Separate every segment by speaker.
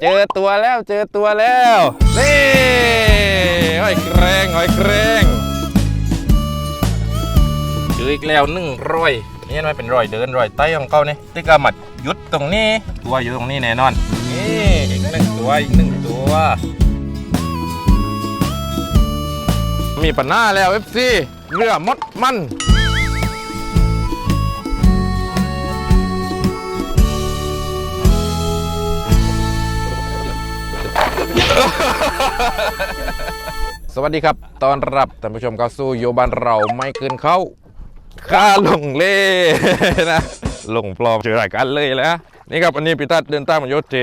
Speaker 1: เจอตัวแล้วเจอตัวแล้วนี่หอยแครงหอยแครงเจออีกแล้วหนึ่งรอยนี่มันเป็นรอยเดินรอยไต้ของเขาเนี่ยที่กามัดหยุดตรงนี้ ตัวอยู่ตรงนี้แน่นอนนี่อีกหนึ่งตัวอีกหนึ่งตัว มีปัญหาแล้วเอฟซีเรือมดมัน สวัสดีครับ ตอนรับท่านผู้ชมเข้าสู่โยบานเราไม่เกินเขาค่าลงเล่นะลงปลอมเจอรายการเลยแล้วนี่ครับวันนี้พิทัศเดินตามมาโยเจ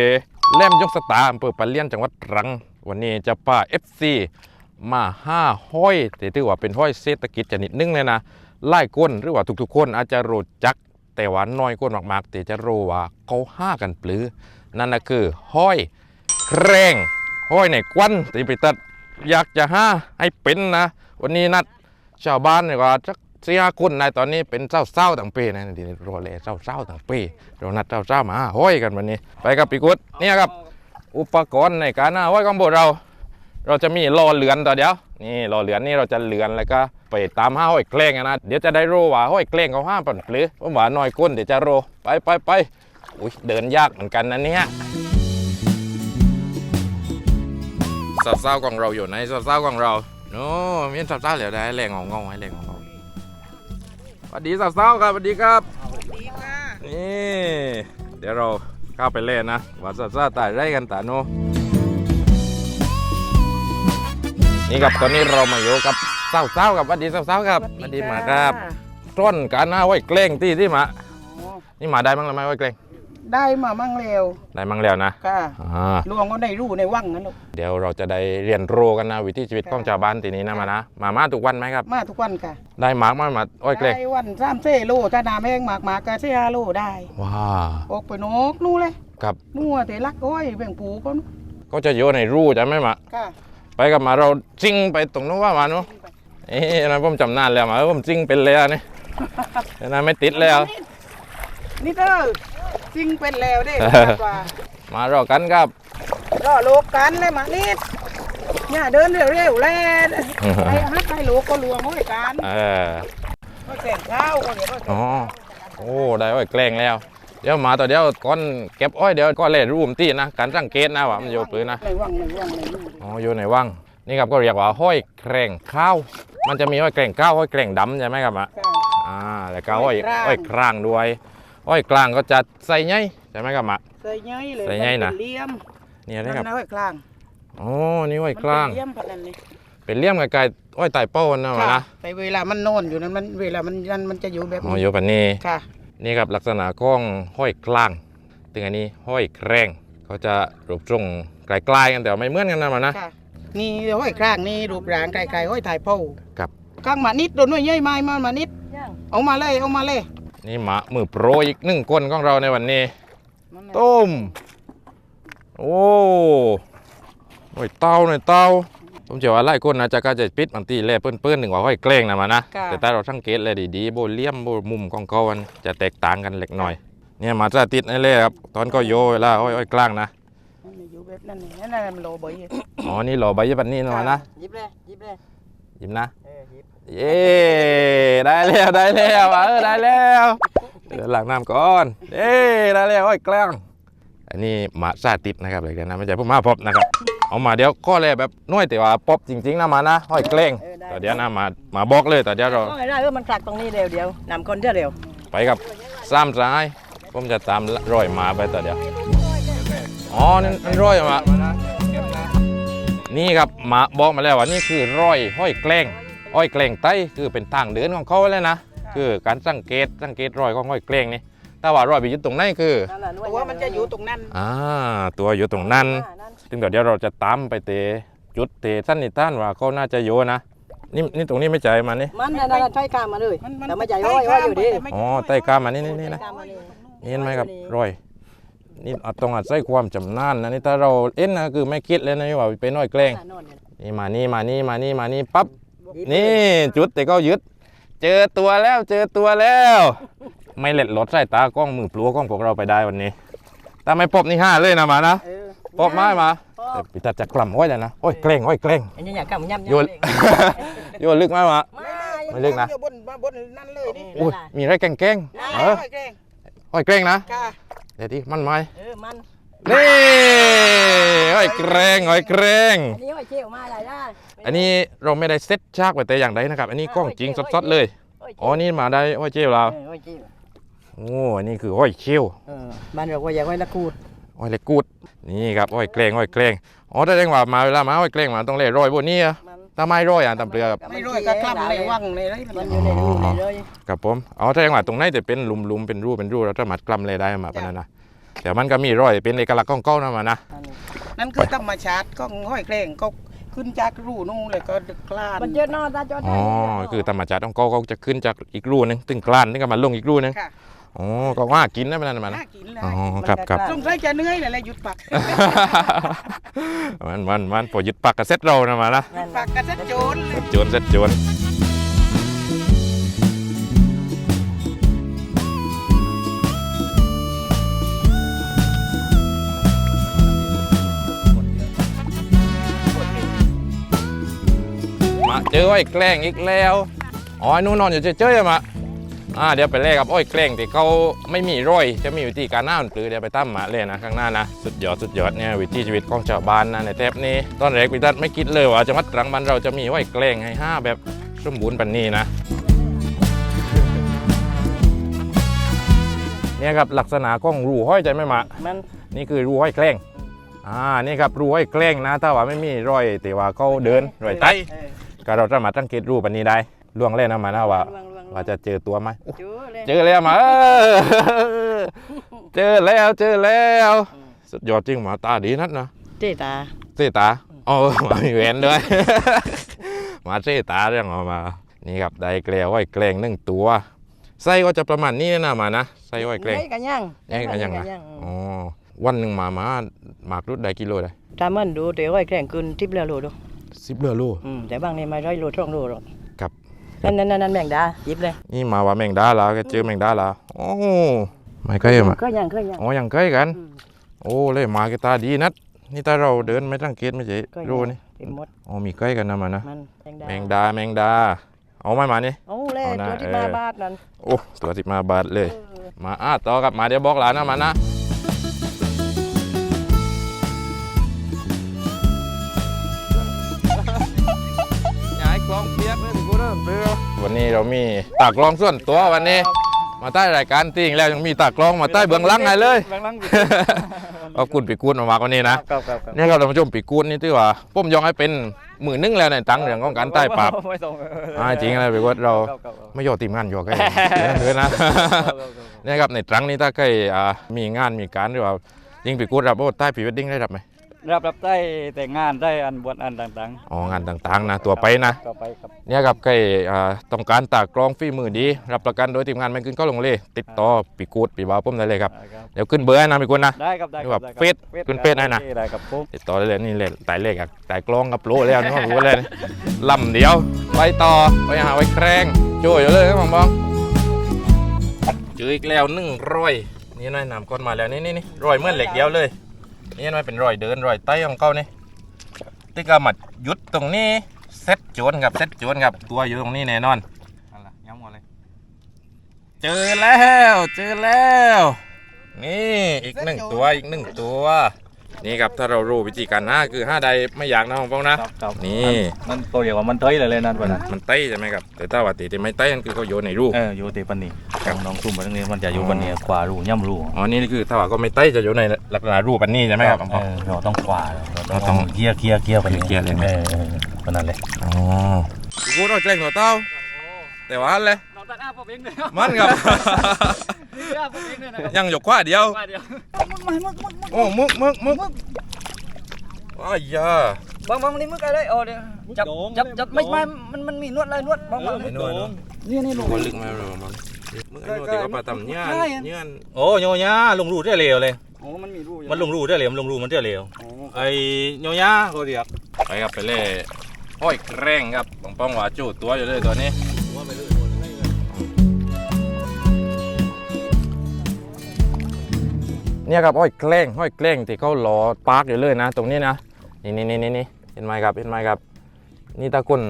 Speaker 1: แล่มยกสตาร์อำเภอปะเลียนจังหวัดตรัง วันนี้จะพา FC มาห้าห้อยแต่ถือว่าเป็นห้อยเศรษฐกิจชนิดหนึงเลยนะไล่ก้นหรือว่าทุกๆคนอาจจะรู้จัก แต่ว่าน้อยก้นมากๆแต่จะรู้ว่าเขาห้ากันปลือ นั่นนะคือห้อยแครง ห้อยในกวนที่พิทัศน์อยากจะห้าให้เป็นนะ วันนี้นัดชาวบ้านเนี่ยว่าสักสี่ห้าคนในตอนนี้เป็นเศร้าเศร้าต่างปีนะทีนี้รอเลยเศร้าเศร้าต่างปีเรานัดเศร้าเศร้ามาห้อยกันวันนี้ ไปกับปีกุดเนี่ยครับ อุปกรณ์ในการห้าห้อยของพวกเรา เราจะมีรอเหลือนต่อเดียวนี่รอเหลือนนี่เราจะเหลือนแล้วก็ไปตามห้าห้อยแกล้งนะเดี๋ยวจะได้รู้ว่าห้อยแกล้งเขาห้ามปั่นปลือผมว่าหน้อยก้นเดี๋ยวจะรู้ไปไปไปอุ้ยเดินยากเหมือนกันนะเนี่ย สาวเศร้าของเราอยู่ในสาวเศร้าของเราโน้มีสาวเศร้าเหลือได้แรงของงงให้แรงของงสวัสดีสาวเศร้าครับสวัสดีครับ
Speaker 2: ดีค่ะ
Speaker 1: นี่เดี๋ยวเราเข้าไปเล่นนะว่าสาวเศร้าตายไรกันตาโนนี่ครับตอนนี้เรามาอยู่กับสาวเศร้ากับสวัสดีสาวเศร้าครับสวัสดีหมาครับต้นการหน้าไว้เกล้งที่ที่หมา
Speaker 2: อ๋อ
Speaker 1: นี่หมาได้มั้งหรือไม่ไว้เกล้ง
Speaker 2: ได้มามั่งเร็ว
Speaker 1: ได้มั้งแล้วนะ
Speaker 2: ค่ะ
Speaker 1: อ่า
Speaker 2: ลวงก็ได้รู้ในว่างนั้นลูก
Speaker 1: เดี๋ยวเราจะได้เรียนรู้กันนะวิถีชีวิตของชาวบ้านทีนี้นะมานะมามาทุกวันไหมครับ
Speaker 2: มาทุกวันค่ะ
Speaker 1: ได้หมากมาหมาอ้อยเกล้ง
Speaker 2: ได้วันสามเซโลถ้าน้ำแห้งหมากหมากก็เสียโลได้
Speaker 1: ว้า
Speaker 2: ออกไปนกนู่นเลย
Speaker 1: ครับ
Speaker 2: นู่นแต่ลักอ้อยแบ่งปูก็นู่น
Speaker 1: ก็จะโยนในรูใช่ไหมหมา
Speaker 2: ค่ะ
Speaker 1: ไปกับหมาเราซิ่งไปตรงนู้นว่าหมานู้นเอ๊ะนะผมจำนานแล้วหมาผมซิ่งเป็นแล้วนี่แต่นะไม่ติดแล้ว
Speaker 2: นี่เธอ จริงเป็นแล้วเด้
Speaker 1: เออ
Speaker 2: กว่า
Speaker 1: มารอกันครับ
Speaker 2: รอโลกกันเลยมานิดเนี่ยเดินเร็วๆแล้วไอ้ฮักไอ้โลกก็ลวงห้อยกัน
Speaker 1: เออ
Speaker 2: ก็แสงเช้าก็เดี๋ยวก็
Speaker 1: อ๋อโอ้ได้อ้อยแกล้งแล้วเดี๋ยวหมาตัวเดียวก่อนเก็บอ้อยเดี๋ยวก็เล่นรูมตีนะการสังเกตนะว่ามันโยปืนนะ
Speaker 2: ในว่างในว่างในว่าง
Speaker 1: อ๋ออยู่ในว่างนี่ครับก็เรียกว่าห้อยแกร่งข้าว มันจะมีห้อยแกร่งข้าวห้อยแกร่งดำใช่ไหมครับอะ
Speaker 2: ค่ะ
Speaker 1: อ่าแล้วก็ห้อย
Speaker 2: ห้
Speaker 1: ห้อ
Speaker 2: อยย
Speaker 1: ก
Speaker 2: กลาง
Speaker 1: ลางด้วย ห้อยกลางก็จะใส่ใหญ่ใช่ไหมครับอะ
Speaker 2: ใส่ใหญ่เลย
Speaker 1: ใส่ใหญ่นะ
Speaker 2: มัเป็เลี่ยม
Speaker 1: เนี่ย
Speaker 2: นั่
Speaker 1: นะ
Speaker 2: น
Speaker 1: ครับ
Speaker 2: นะห้อยกลาง
Speaker 1: อ๋อ นี่ห้อยกลาง
Speaker 2: มันเป็นเลี่ยมพันนั้นนี่
Speaker 1: เป็นเลี่ยมไกลๆห้อยไต่เป้านะมา
Speaker 2: ค่ะ
Speaker 1: นะ
Speaker 2: แต่เวลามันนอนอยู่นั้นมันเวลามันยันมันจะอยู่แบบ
Speaker 1: อ๋อ
Speaker 2: นี้
Speaker 1: อยู่แบบนี้
Speaker 2: ค่ะ
Speaker 1: นี่ครับลักษณะของห้อยกลางถึงอันนี้ห้อยแกร่งเขาจะรูปทรงไกลๆกันแต่ว่าไม่เหมือนกันนะมานะ
Speaker 2: ค่ะ นี่ห้อยกลางนี่รูปร่างไกลๆห้อยถ่ายเป้า
Speaker 1: ครับ
Speaker 2: กลางมานิดโดนหน่วยใหญ่ไม้มามานิด เอามาเลยเอามาเลย
Speaker 1: นี่หมามือโปรอีกหนึ่งคนของเราในวันนี้
Speaker 2: นั่นแหละ
Speaker 1: ต้ม โอ้หน่อยเต้าหน่อยเต้าผมเชื่อว่าหลายคนนะจะก็จะปิดบางทีแล่เปิ้นๆหนึ่งว่าห้อยแกล้งนะมานะ
Speaker 2: ค่ะ
Speaker 1: แต่ถ้าเราสังเกตเลยดีๆโบเลี่ยมโบมุมของเขามันจะแตกต่างกันเล็กน้อย เนี่ยมาจะติดนั่นเลยครับ ตอนก็โยเวลาห้อยห้อยกลางนะ
Speaker 2: มันอยู่แบบนั้นนี่นั่นน่ะมันโลบ่อย
Speaker 1: อ๋อนี่หล่อใบยบันนี่นะมานะ
Speaker 2: หยิบเลยหยิบเลย
Speaker 1: ยิ้มนะ
Speaker 2: เออหยิบ
Speaker 1: เย้ได้แล้วได้แล้วเออได้แล้วเดี๋ยวหลังน้ำก่อนเย้ได้แล้วห้อยกลางอันนี้หมาซาติดนะครับเลยกันนะไม่ใช่พวกหมาพบนะครับเอามาเดี๋ยวก็เลยแบบน้อยแต่ว่าป๊อปจริงๆนะมานะห้อยเกล้ง
Speaker 2: เออได้
Speaker 1: แต่เดี๋ยวนะมามาบอกเลยแต่เดี๋ยวเรา
Speaker 3: ก็ไม่ได้เออมันกลักตรงนี้เร็วเดียวนำคนเที่ยวเร็ว
Speaker 1: ไปกับซ้ำซ้ายผมจะตามรอยหมาไปแต่เดี๋ยวอ๋อนั่นนั่นรอยหมานี่ครับหมาบอกมาแล้วว่านี่คือรอยห้อยแกล้ง ห้อยแกล้งไต้คือเป็นทางเดินของเขาเลยนะคือการสังเกตสังเกตรอยของห้อยแกล้งนี่ถ้าว่ารอยไปยึดตรงไหนคือ
Speaker 3: นั่นแหละหน่วย
Speaker 2: ตัวมันจะอยู่ตรงนั้น
Speaker 1: อ่าตัวอยู่ตรงนั้น
Speaker 3: อ่านั่น
Speaker 1: ซึ่งเดี๋ยวเราจะตามไปเตะจุดเตะสั้นนิท่านว่าเขาน่าจะโยนะนี่นี่ตรงนี้ไม่ใจมันนี่
Speaker 3: มันนั่นน่ะใช้กามมาเลย
Speaker 2: มันมัน
Speaker 3: แต่ไม่ใหญ่ห้อยห้อยอยู่ดี
Speaker 2: ไม่
Speaker 1: อ๋อใต้กล้ามมันนี่นี่นี่นะ
Speaker 3: กามมาเลย
Speaker 1: นี่เห็นไหมครับรอยนี่เอาต้องอาศัยความจำนานนะนี่ถ้าเราเอ็นนะคือไม่คิดเลยนะว่าเป็นน้อยแกล้ง
Speaker 3: อ่านอนกัน
Speaker 1: นี่มานี่มานี่มานี่มานี่ปั๊บ นี่จุดแต่ก็ยึด เจอตัวแล้วเจอตัวแล้ว ไม่เล็ดลดสายตากล้องมือปลัวกล้องพวกเราไปได้วันนี้ถ้าไม่พบนี่ห้าเลยนะมานะ
Speaker 2: เออ
Speaker 1: ปอบไม้มาแต่ปีตัดจะกล่ำไว้เลยนะโอ้ยเกรงโอ้ยเกรง
Speaker 3: อันนี้อยากกำย่ำ
Speaker 1: โยนโยนลึกไหมมาไม่เล่นนะ
Speaker 2: อยู่บนมาบนนั่นเลยนี่
Speaker 1: โอ้ยมีอะไรแกล้งแกล้งเออ
Speaker 2: ไม่แกล้ง
Speaker 1: โอ้ยเกรงนะ
Speaker 2: ค่ะ
Speaker 1: เดี๋ยวดิมันไหม
Speaker 3: เออมัน
Speaker 1: นี่โอ้ยเกรงโอ้ยเกรง
Speaker 3: อันนี้หอยเชี่ยวมาอะไรได้
Speaker 1: อันนี้เราไม่ได้เซ็ตฉากไว้แต่อย่างใดนะครับ อันนี้กล้องจริงสดๆเลยอ๋อนี่มาได้โอ้ยเจียวเรา
Speaker 3: เออหอยเชี่ยว
Speaker 1: โอ้อันนี้คือโอ้ยเชี่ยว
Speaker 3: เออบ้านเราก็อยากไว้ละกูด
Speaker 1: โอ้ยเล็กกูดนี่ครับโอ้ยเกรงโอ้ยเกรงอ๋อถ้าเร่งว่ามาเวลามาโอ้ยเกรงมาต้องเล่ร้อยบนนี้อะ
Speaker 3: มัน
Speaker 1: ถ้าไม่ร้อยอะตำเปลือกครับ
Speaker 2: ไม่รวยก็กล้ำเลยว่างเลยเลย
Speaker 3: มันอยู่ในรูในเลย
Speaker 1: ครับผมอ๋อถ้าเร่งว่าตรงไหนแต่เป็นหลุมๆเป็นรูเป็นรูเราสามารถกล้ำเลยได้มาปะนั้นนะ แต่มันก็มีร้อยเป็นเอกลักษณ์ของเก้านะมานะ
Speaker 3: อันนี้
Speaker 2: นั่นคือธรรมชาติก็ห้อยแกล้งก็ขึ้นจากรูนู่นเลยก็ดึกคลาน
Speaker 3: มันเจอนอนตาจอด
Speaker 1: อ๋อ คือธรรมชาติของเก้าก็จะขึ้นจากอีกรูนึงตึงกลานนึงก็มาลงอีกรูนึง
Speaker 2: ค่ะ
Speaker 1: อ๋อก็ว่ากินได้ปะนั้นมานะ
Speaker 2: น่ากินเลย
Speaker 1: อ๋อครับครับ
Speaker 2: สงสัยจะเหนื่อยเลยแหละหยุดปัก
Speaker 1: มันมันมันพอยึดปากกระเซ็ตเรานะมานะ
Speaker 3: นั่น
Speaker 2: ปักกันซะโจรเลย
Speaker 1: เซ็ตโจรเซ็ตโจร จอไอ้แกล้งอีกแล้วอ๋อไอ้นู่นนอนอยู่เฉยๆอะมาอ่าเดี๋ยวไปแลกกับอ้อยแกล้งที่เขาไม่มีร้อย จะมีวิธีการหน้ามันปลือเดี๋ยวไปตั้มหมาเลยนะข้างหน้านะสุดยอดสุดยอดเนี่ยวิถีชีวิตของชาวบ้านนะในแทบนี้ตอนแรกพิทัศน์ไม่คิดเลยว่าจังหวัดตรังบ้านเราจะมีอ้อยแกล้งให้ห้าแบบสมบูรณ์ปันนี้นะเนี่ยครับลักษณะของรูห้อยใจไหม่มา
Speaker 3: มัน
Speaker 1: นี่คือรูห้อยแกล้งอ่านี่ครับรูห้อยแกล้งนะ ถ้าว่าไม่มีรอยแต่ว่าเขาเดินรอยไต
Speaker 3: เออ
Speaker 1: ก็เราสามารถสังเกตรูปอันนี้ได้ล่วงเล่นนะมานะว่า
Speaker 3: ลวงลวง
Speaker 1: ว่าจะเจอตัวไหมโอ้
Speaker 3: เจอเลย
Speaker 1: เจอแล้วมาเออเจอแล้วเจอแล้วสุดยอดจริงหมาตาดีนัดนะ
Speaker 3: เจตา
Speaker 1: เสตาอ๋อมามีแหวนด้วยมาเสตาเรื่องออกมา นี่ครับได้แกล้วไว้แกล้งหนึ่งตัวไส้ก็จะประมาณนี้นะมานะไส้ไว้แกล้ง
Speaker 3: เฮ้ยกันยัง
Speaker 1: แย่งกันยังนะ อ๋อวันหนึ่งมามาหมากรุดได้กิโลได้
Speaker 3: ตามมันดูเดี๋ยวไอ้แกล้งกินทิพย์เรือโลดู
Speaker 1: สิบเรือโล
Speaker 3: อืมแต่บางนี่ไม่ร้อยโลช่องโลหรอก
Speaker 1: ครับ
Speaker 3: นั่นนั่นนั่นนั่นแมงดาหยิบเลย
Speaker 1: นี่มาว่าแมงดาแล้วก็เจอแมงดาแล้วโอ้ไม่ใกล้มา
Speaker 3: ก็ยังก็ยัง
Speaker 1: อ๋อยังใกล้กัน
Speaker 3: อืม
Speaker 1: โอ้เลยมาก็ตาดีนัดนี่ถ้าเราเดินไม่สังเกตไม่ใช่
Speaker 3: ก็ยัง
Speaker 1: รู้นี่
Speaker 3: เต็มหมด
Speaker 1: อ๋อมีใกล้กันนะมานะ
Speaker 3: มันแมงดา
Speaker 1: แมงดาแมงดาเอาไม่มานี่
Speaker 3: โอ้เล่
Speaker 1: เอานะ
Speaker 3: ตัวที่
Speaker 1: เออ
Speaker 3: มาบาทนั่น
Speaker 1: โอ้ตัวสิบมาบาทเลย
Speaker 3: เออ
Speaker 1: มาอ้าต่อกับมาเดี๋ยวบอกหลานนะมานะ วันนี้เรามีตากลองส่วนตัววันนี้ มาใต้รายการติงแล้วยังมีตากลองมาใต้เบื้องหลังไงเลย
Speaker 4: เบื้องหลัง
Speaker 1: ขอบคุณปีกูดมามาวันนี้นะ
Speaker 4: ครับครับครับ
Speaker 1: เนี่ยครับท่านผู้ชมปีกูดนี่ที่ว่าผมยองให้เป็นมือหนึงแล้วในตังเรื่องของการใต้ปราบ
Speaker 4: ไม่ส่ง
Speaker 1: อ่าจริงนะปีกูดเรา
Speaker 4: ครับครับครับ
Speaker 1: ไม่โยอทีมงานโยกให้เดือนนะเนี่ยครับในตรังนี้ถ้าใครอ่ามีงานมีการหรือว่ายิงปีกูดรับโอ้ใต้พรีเวดดิ้งได้รับไหม
Speaker 4: รับรับได้แต่งงานได้อันบวชอันต่าง
Speaker 1: อ๋องานต่างๆนะตัวไปนะ
Speaker 4: ๆ ต่อไปครับ
Speaker 1: เนี่ยครับใครอ่าต้องการตากกลองฝีมือดี รับประกันโดยทีมงานไม่ขึ้นก็ลงเลย ติดต่อปีกูดปีบ่าวผมได้เลยครับ
Speaker 4: ได้ครับ
Speaker 1: เดี๋ยวขึ้นเบอร์ให้นะปีกูดนะ
Speaker 4: ได้ครับได้ค
Speaker 1: นี่แบ
Speaker 4: รับบได้ครับ
Speaker 1: เฟซขึ้นเฟซให้นะ
Speaker 4: ได้ครับผม
Speaker 1: ติดต่อได้เลยนี่เลยตายเลขอะตายกลองกับโปรแล้วนี่ว่ารู้เลยลำเดียว ไปต่อไปหาไว้แครงโจ้ยอยู่เลยครับผมบองเจออีกแล้วหนึ่งร้อยนี่นายนำก้อนมาแล้วนี่นี่นี่รอยเหมื่อนเหล็กเดียวเลย นี่มันเป็นรอยเดินรอยไต้ของเขานี่ที่กามัดหยุดตรงนี้เซ็ตโจนครับเซ็ตโจนครับตัวอยู่ตรงนี้แน่นอน
Speaker 4: ย้ำหมดเลย
Speaker 1: เจอแล้ว เจอแล้ว นี่อีกหนึ่งตัวอีกหนึ่งตัว นี่ครับถ้าเรารู้วิธีการหาคือห้าใดไม่อยากนะของพวกนะ
Speaker 4: ครับครับ
Speaker 1: นี่
Speaker 4: มันตัวเดียวว่ามันเต้ยเลยเลยนั่น
Speaker 1: มั
Speaker 4: ปะ
Speaker 1: น
Speaker 4: นะ
Speaker 1: มันเต้ใช่ไหมครับแต่ถ้าว่าตีที่ไม่เต้นั่นคือเขาโยนในรู
Speaker 4: เอออยู่ตีปันนี้น้องซุ่มมาตรงนี้มันจะอยู่ปันนี้กว่ารูย่ำรู
Speaker 1: อ๋อนี่คือถ้าว่าก็ไม่เต้จะโยนในลักษณะรูปอันนี้ใช่ไหมครับผม
Speaker 4: เออเราต้องกว่าเรา
Speaker 1: เราต้อง
Speaker 4: เกียร์เกียร์เกียร์ไป
Speaker 1: เกียร์เลยไหม
Speaker 4: เออเออปะนั่นเลย
Speaker 1: อ๋อกูเราแกล้งหัวเต้าแต่ว่าอันเลย
Speaker 4: เรา ตัดอ้าผมเองเลย
Speaker 1: มันครับ
Speaker 4: อ้าผมเองเลยนะครับ
Speaker 1: ยังหยกขว้าเดียว
Speaker 4: ว่าเดียว
Speaker 1: โอ้มึกมึกมึกอ้ายยา
Speaker 4: บางบางนี่มึกอะไรโอ้เดี๋ยวจับจับจับไม่ไม่มันมันมีนวดอะไรนวดบางบาง
Speaker 1: ไอ้นวลเนาะ
Speaker 4: นี่นี่ลง
Speaker 1: คนลึกมาเลยมันมึงไอ้นวลที่เขาปาตำเงี้ยนเงี้ยน
Speaker 5: โอ้โยยาลงรูได้เร็วเลย
Speaker 4: โอ้มันมีรูอยู่
Speaker 5: มันลงรูได้เร็วมันลงรูมันได้เร็ว
Speaker 4: โอ้
Speaker 5: ไอ้โยยาเขาเรียก
Speaker 1: ไปครับไปเล่ห้อยแกร่งครับปองปองหวาจูตัวอยู่เลยตัวนี้ เนี่ยครับห้อยแกล้งห้อยแกล้งที่เขาหล่อปาร์กอยู่เลยนะ ตรงนี้นะนี่นี่นี่นี่นเห็นไหมครับเห็นไหมครับ นี่ตาคน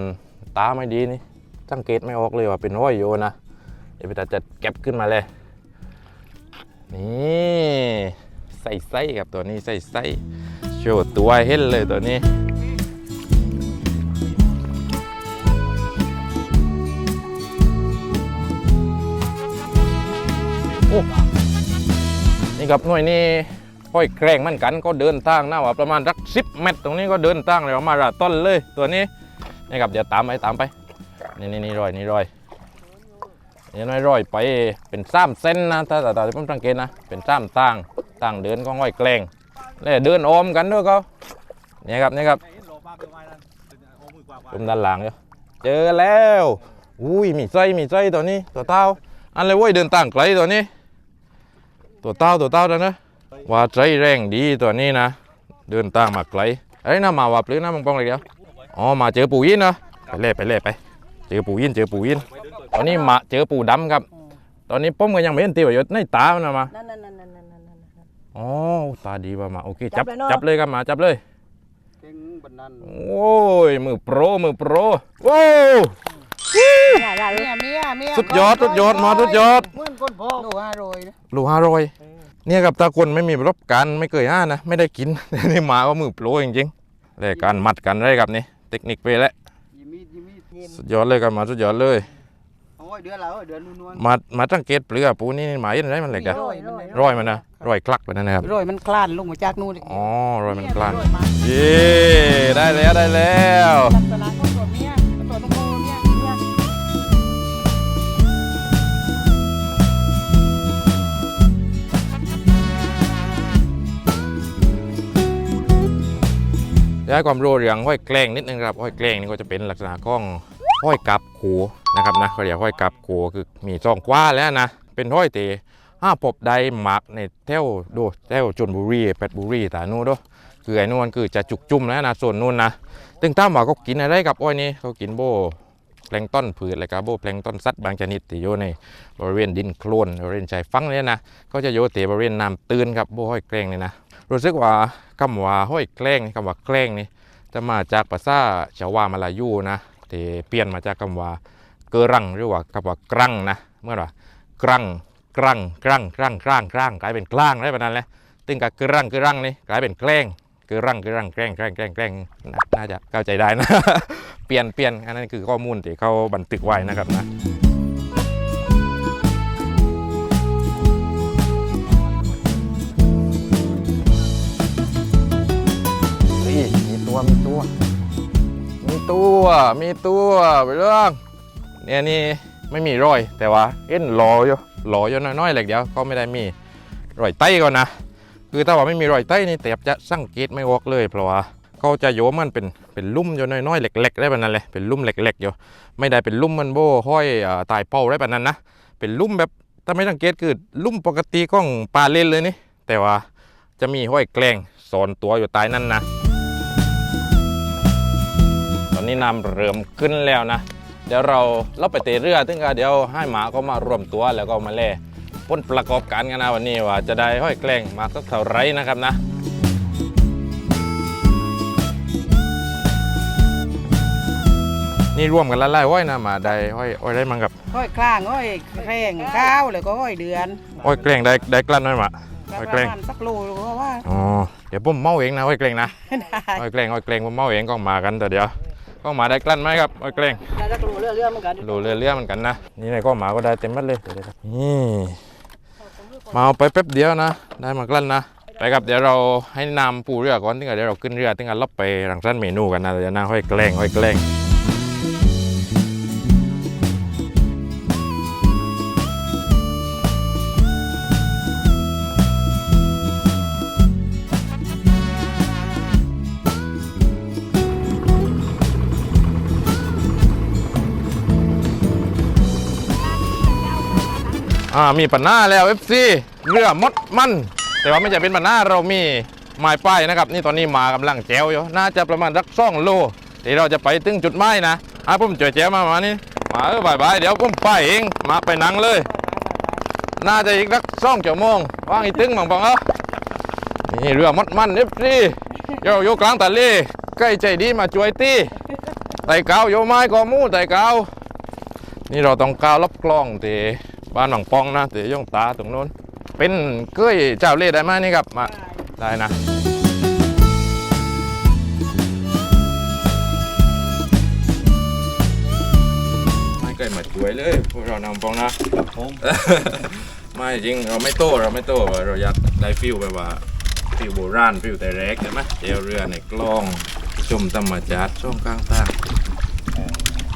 Speaker 1: ตาไม่ดีนี่สังเกตไม่ออกเลยว่าเป็นห้อยโยนะเดี๋ยวพี่ตาจะเก็บขึ้นมาเลย นี่ใส่ไส้ครับตัวนี้ใส่ไส้โชว์ตัวให้เห็นเลยตัวนี้โอ้ นี่ครับหน่วยนี้ห้อยแกล้งมั่นกันก็เดินทางนะว่าประมาณสักสิบเมตร ตรงนี้ก็เดินทางเลยมาราต้นเลยตัวนี้นี่ครับเดี๋ยวตามไปตามไปนี่นี่นี่รอยนี่รอยนี่น้อยรอยไปเป็นซ้ำเส้นนะถ้าแต่ที่ผมสังเกตนะเป็นซ้ำต่างต่างเดินก็ห้อยแกล้งแล้วเดินออมกันด้วยเขานี่ครับนี่ครับผมด้านหลังเจอแล้ว อุ้ยมีไส้มีไส้ตัวนี้ตัวเต้าอันเลยว้ยเดินต่างไกลตัวนี้ ตัวเต้าตัวเต้าแล้วนะว่าใจแรงดีตัวนี้นะ เดินต่างมาไกลไอ้ยน่ามาว่าปลื้นะมังปองเลยเดียวอ๋อมาเจอปูยินเนาะไปเล่ไปเล่ไป เจอปูยินเจอปูยินตอนนี้มาเจอปูดำครับ ตอนนี้ป้อมก็ยังไม่เห็นตีว่าอยู่ในตามันนะมา
Speaker 3: นั่นนั่นนั่นนั่นนั่นนั่นนั่น
Speaker 1: อ๋อตาดีว่ามาโอเคจับ
Speaker 3: จับเลยเนอะ
Speaker 1: จับเลยครับมาจับเลย
Speaker 4: เก่งบันนั้น
Speaker 1: โอ้ยมือโปรมือโปรโว้ว
Speaker 3: อย่าอ ย่าเลย
Speaker 2: เมียเมียเมีย
Speaker 1: สุดยอดสุดยอดมาสุดยอด
Speaker 2: เหมื่อนคนพ่อโลห้าโรยนะ
Speaker 1: ลูห้าร้อยเนี่ยกับตาคนไม่มีประสบการณ์ไม่เคยห้านะ ไม่ได้กิน นี่มาก็มือโปรจริงๆเลยการมัดกันได้ครับนี่เทคนิคไปแล้ว
Speaker 4: ยิมีดยิมีด
Speaker 1: สุดยอดเลยกันมาสุดยอดเลย
Speaker 4: โอ้ยเดือนแล้วเดือนนวล
Speaker 1: มามาสังเกตเปลือกปูนี่หมายอะไรมันเหล็กอะ
Speaker 2: โรยมันเลย
Speaker 1: ร้อยมันนะร้อยคลักไปนั่นนะครับ
Speaker 2: โรยมันคลานลงมาจากนู่นเลย
Speaker 1: อ๋อร้อยมันกลาน
Speaker 2: โรยมา
Speaker 1: เย้ได้แล้วได้แล้ว
Speaker 2: ลักษณะข ย้
Speaker 1: ความรู้เรื่องห้อยแกล้งนิดนึงครับห้อยแกล้งนี่ก็จะเป็นลักษณะของห้อยกับขูนะครับนะเขาเรียกห้อยกับขูคือมีซองกว้าแล้วนะเป็นห้อยเตห้าปบใดหมักในแถวดูแถวชนบุรีแปดบุรีแต่นู้นด้วยคือไอ้นู่นคือจะจุกจุ่มแล้วนะส่วนนู่นนะตึงตามว่าเขากินอะไรกับอ้อยนี่เขากินโบ แพลงต้นผืดอะไรกับโบแพลงต้นสัตว์บางชนิดที่อยู่ในบริเวณดินโคลนบริเวณชายฝั่งเนี่ยนะก็จะอยู่เตบริเวณน้ำตื้นครับโบห้อยแกล้งนี่นะรู้สึกว่าคำว่าห้อยแกล้งนี่คำว่าแกล้งนี่จะมาจากภาษาชาวามาลายูนะที่เปลี่ยนมาจากคำว่าเกรังหรือว่าคำว่ากรังนะเมื่อว่ากรังกรังกรังกรังกรังกรังกลายเป็นกลางได้แบบนั้นแหละตึงกับกรังกรังนี่กลายเป็นแกล้ง กรังกรังแกล้งแกล้งแกล้งแกล้งน่าจะเข้าใจได้นะ เปลี่ยนเปลี่ยนอันนั้นคือข้อมูลที่เขาบันทึกไว้นะครับนะมีตัวมีตัว มีตัวมีตัวไปเรื่องเนี่ยนี่ไม่มีรอยแต่ว่าเอ็นรออยู่รออยู่น้อยๆเล็กเดียวก็ไม่ได้มีรอยไต้ก่อนนะ คือถ้าว่าไม่มีรอยไต้นี่แต่จะสังเกตไม่ออกเลยเพราะว่าเขาจะโยมันเป็นเป็นลุ่มอยู่น้อยๆเล็กๆได้แบบนั้นเลยเป็นลุ่มเล็กๆอยู่ไม่ได้เป็นลุ่มมันโบ้ห้อยอ่าตายเป้าได้แบบนั้นนะเป็นลุ่มแบบถ้าไม่สังเกตคือลุ่มปกติของปลาเล่นเลยนี่แต่ว่าจะมีห้อยแกล้งสอนตัวอยู่ใต้นั่นนะตอนนี้น้ำเริ่มขึ้นแล้วนะ เดี๋ยวเราเราไปเตะเรือถึงก็เดี๋ยวให้หมาก็มารวมตัวแล้วก็มาแล่ ผลประกอบการกันนะวันนี้ว่าจะได้ห้อยแกล้งมากสักเท่าไรนะครับนะนี่ร่วมกันละลายห้อยนะหมาได้ห้อยห้อยได้มั้งครับ
Speaker 2: ห้อยคลางห้อยแรงข้าวแล้วก็ห้อยเดือน
Speaker 1: ห้อยแกล้งได้ได้กลั้นไหมหมาห้อย
Speaker 2: ป
Speaker 1: แกล้
Speaker 2: ระ
Speaker 1: ง
Speaker 2: มาณสักโลหรือว่า
Speaker 1: อ๋อเดี๋ยวผมเมาเองนะห้อยแกล้งนะ
Speaker 2: ได้
Speaker 1: ห้อยแกล้งห้อยแกล้งผมเมาเองก็มากันแต่เดี๋ยว ก็มาได้กลั้นไหมครับห้อยแกล้ง
Speaker 3: น่าจะรู้เรื่องเรื่องเหมือนกัน
Speaker 1: ดูเรื่อยๆเหมือนกันนะนี่ในก็หมาก็ได้เต็มมัดเลยเดี๋ยวๆนี่มาเอาไปแป๊บเดียวนะ ได้มากลั่นนะไปครับเดี๋ยวเราให้นำปูเรือก่อนถึงกับเดี๋ยวเราขึ้นเรือถึงกับลบไปรังสรรค์เมนูกันนะเดี๋ยวนะห้อยแกล้งห้อยแกล้ง อ่ามีปัญหาแล้ว FC เรือมดมัน แต่ว่าไม่ใช่เป็นปัญหาเรามีหมายป้ายนะครับ นี่ตอนนี้มากำลังแจวอยู่น่าจะประมาณสักสองโลที่เราจะไปถึงจุดหมายนะอะผมจ่วยแจวมามานี่มาเออบายบายเดี๋ยวผมไปเองมาไปนั่งเลย น่าจะอีกสักสองชั่วโมงว่างอีกตึงบังบังเอ้านี่เรือมัดมันเอฟซีโยโยกลางทะเลใกล้ใจดีมาช่วยตีไต่เกาโยไม้กอมูไต่เกานี่เราต้องก้าวรับกล้องตี บ้านหวังปองนะตีย่องตาตรงโน้น เป็นเก้ยเจ้าเล่ห์ได้ไหมนี่ครับมาได้นะไม่เกิดมาช่วยเลยพวกเรานำปองนะ
Speaker 5: ผม
Speaker 1: ไม่จริงเราไม่โต้เราไม่โต้เราอยากได้ฟิลแบบว่าฟิลโบราณฟิลแต่แรกใช่ไหมเจวเรือในกล้องชมธรรมชาติช่องกลางทาง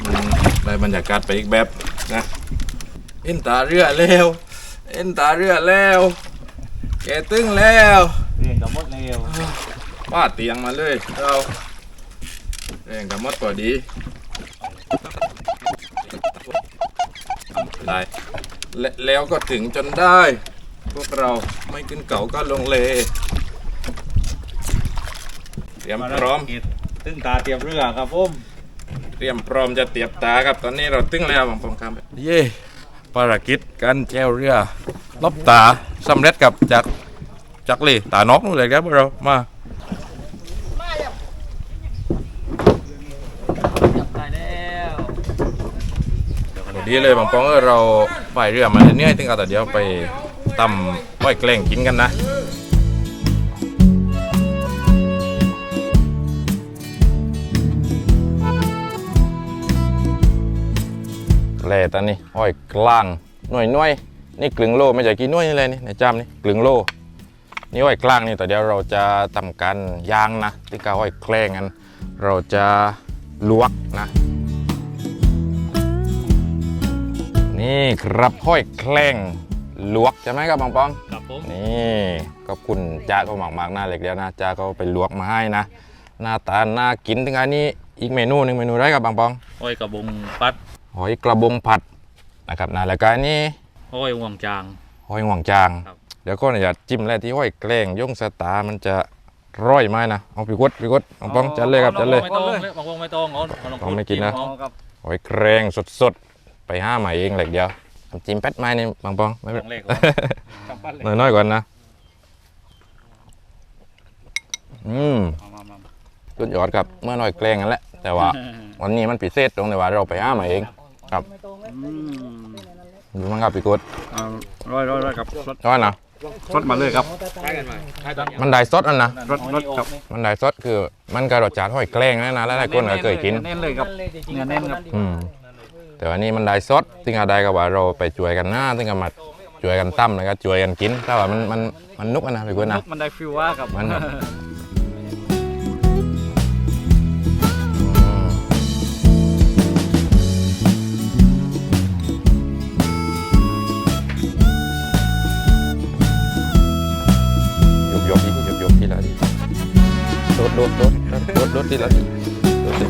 Speaker 1: มันได้บรรยากาศไปอีกแบบนะ เอ็นตาเรือแล้วเอ็นตาเรือแล้วแกตึงแล้ว
Speaker 5: เรียนกับมดเร็ว
Speaker 1: ป้าดเตียงมาเลยเราแรงกับมดพอดีได้และแล้วก็ถึงจนได้ พวกเราไม่ขึ้นเก่าก็ลงเลเตรียมพร้อม
Speaker 5: ตึ้งตาเตรียมเรือครับผม
Speaker 1: เตรียมพร้อมจะเตียบตาครับตอนนี้เราตึงแล้วบางปองครับเย่ ภารกิจการแจวเรือลบตาสำเร็จกับจากจากเลยตานอกนู่นเลยครับเรามา
Speaker 4: ดี
Speaker 1: เลยบางปองเออเราไปเรือมาเนี่ยๆถึงเอาแต่เดี๋ยวไปตำอ้อยแกล้งกินกันนะ แหล่ตอนนี้อ้อยกลางหน่วยหน่วยๆนี่กลึงโลไม่ใช่กี่หน่วยนี่เลยนี่ในจำนี่กลึงโลนี่อ้อยกลางนี่แต่เดี๋ยวเราจะทำการย่างนะที่กาอ้อยแกล้งกันเราจะลวกนะ นี่ครับห้อยแคลงลวกใช่ไหมครับบางปอง
Speaker 5: ครับผม
Speaker 1: นี่ขอบคุณจ้าก็หมักมากๆหน้าเล็กเดียวนะจ้าก็ไปลวกมาให้นะหน้าตาน่ากินถึงอันนี้อีกเมนูหนึ่งเมนูได้กับบางปอง
Speaker 5: ห้อยกระบงปัด
Speaker 1: หอยกระบงผัดนะครับนะแล้วก็อันนี้
Speaker 5: ห้อยห่วงจาง
Speaker 1: หอยหวงจาง
Speaker 5: ครับ
Speaker 1: เดี๋ยวก็อย่าจิ้มแรกที่ห้อยแกล้งย่งสตาร์มันจะร่อยไหมนะเอาพี่กดพี่กดบางปองจัดเลยครับจัดเลย
Speaker 5: ไม่ต้องเลยบางวงไม่ต้องเอาเอาลอง
Speaker 1: ต้องไม่กินนะ
Speaker 5: เอา
Speaker 4: ครับ
Speaker 1: หอยแกล้งสดๆ ไปห้าใหม่เองเล็กเดียวน้ำจิ้มแป๊ดไม้นี่บางปองไม่
Speaker 5: ข
Speaker 1: เป็น
Speaker 5: องเล็กกำปั้นเลย
Speaker 1: น้อยๆก่อนนะ อืม
Speaker 5: เอามามา
Speaker 1: สุดยอดครับ เมื่อน้อยแกล้งกันแหละ แต่ว่า วันนี้มันพิเศษตรงที่ว่าเราไปห้ามาเอง ครับดูมั้งครับพี่กุด
Speaker 5: ร้อยร้อยร้อยครับรถ
Speaker 1: ร้อยนะ
Speaker 5: รถมาเลยครับ
Speaker 1: มันได้สดอันนะ
Speaker 5: รถรถครับ
Speaker 1: มันได้สดคือมันก็รสชาติห้อยแกล้งนะนะหลายๆคนก็เคยกิน
Speaker 5: เน้นเลยครับเนื้อเน้นครับ
Speaker 1: อืมแต่วันนี้มันได้สดซึ่งอะไรก็ว่าเราไปช่วยกันหน้าซึ่งก็มาช่วยกันตั้มแล้วก็ช่วยกันกินแต่ว่ามันมันมันนุกอะนะพี่กุดนะ
Speaker 5: มันได้ฟิวว่าครับ
Speaker 1: มัน ดดโดดโดดโดดโดดทีละทีโดดที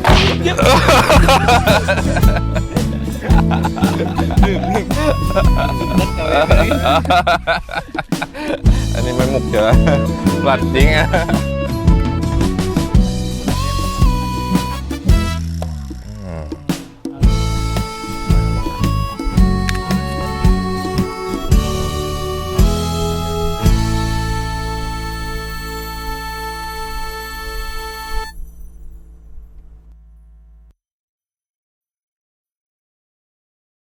Speaker 1: อันนี้ไม่มุกเจอหลัดจริงอะ